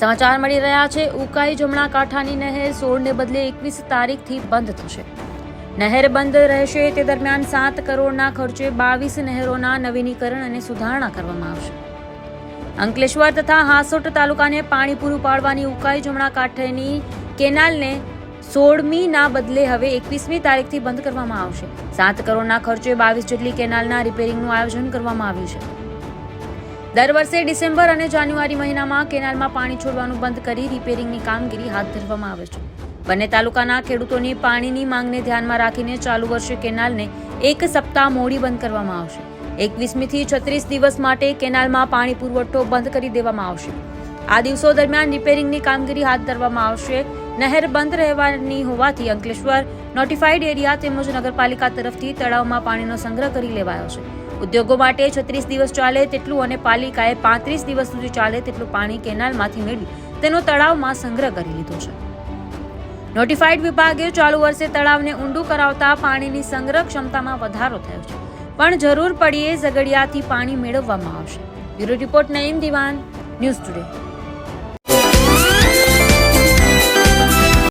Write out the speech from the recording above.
સમાચાર મળી રહ્યા છે, ઉકાઈ જમણા કાંઠાની નહેર સોળને બદલે એકવીસ તારીખથી બંધ થશે. નહેર બંધ રહેશે તે દરમિયાન સાત કરોડના ખર્ચે બાવીસ નહેરોના નવીનીકરણ અને સુધારણા કરવામાં આવશે. અંકલેશ્વર તથા હાસોટ તાલુકાને પાણી પૂરું પાડવાની ઉકાઈ જમણા કાંઠેની કેનાલને સોળમી ના બદલે હવે એકવીસમી તારીખથી બંધ કરવામાં આવશે. સાત કરોડના ખર્ચે બાવીસ જેટલી કેનાલના રિપેરિંગનું આયોજન કરવામાં આવ્યું છે. દર વર્ષે ડિસેમ્બર અને જાન્યુઆરી મહિનામાં કેનાલમાં પાણી છોડવાનું બંધ કરી રિપેરિંગની કામગીરી હાથ ધરવામાં આવે છે. બંને તાલુકાના ખેડૂતોની પાણીની માંગને ધ્યાનમાં રાખીને ચાલુ વર્ષે કેનાલને એક સપ્તાહ મોડી બંધ કરવામાં આવશે. એકવીસમીથી છત્રીસ દિવસ માટે કેનાલમાં પાણી પુરવઠો બંધ કરી દેવામાં આવશે. આ દિવસો દરમિયાન રિપેરિંગની કામગીરી હાથ ધરવામાં આવશે. નહેર બંધ રહેવાની હોવાથી અંકલેશ્વર નોટિફાઈડ એરિયા તેમજ નગરપાલિકા તરફથી તળાવમાં પાણીનો સંગ્રહ કરી લેવાયો છે. ઉદ્યોગો માટે છત્રીસ દિવસ ચાલે તેટલું અને પાલિકાએ પાંત્રીસ દિવસ સુધી ચાલે તેટલું પાણી કેનાલમાંથી મેળવી તેનો તળાવમાં સંગ્રહ કરી લીધો છે. નોટિફાઈડ વિભાગે ચાલુ વર્ષે તળાવને ઊંડું કરાવતા પાણીની સંગ્રહ ક્ષમતામાં વધારો થયો છે. પણ જરૂર પડીએ ઝઘડિયાથી પાણી મેળવવામાં આવશે. બ્યુરો રિપોર્ટ નઈમ દિવાન, ન્યૂઝ ટુડે.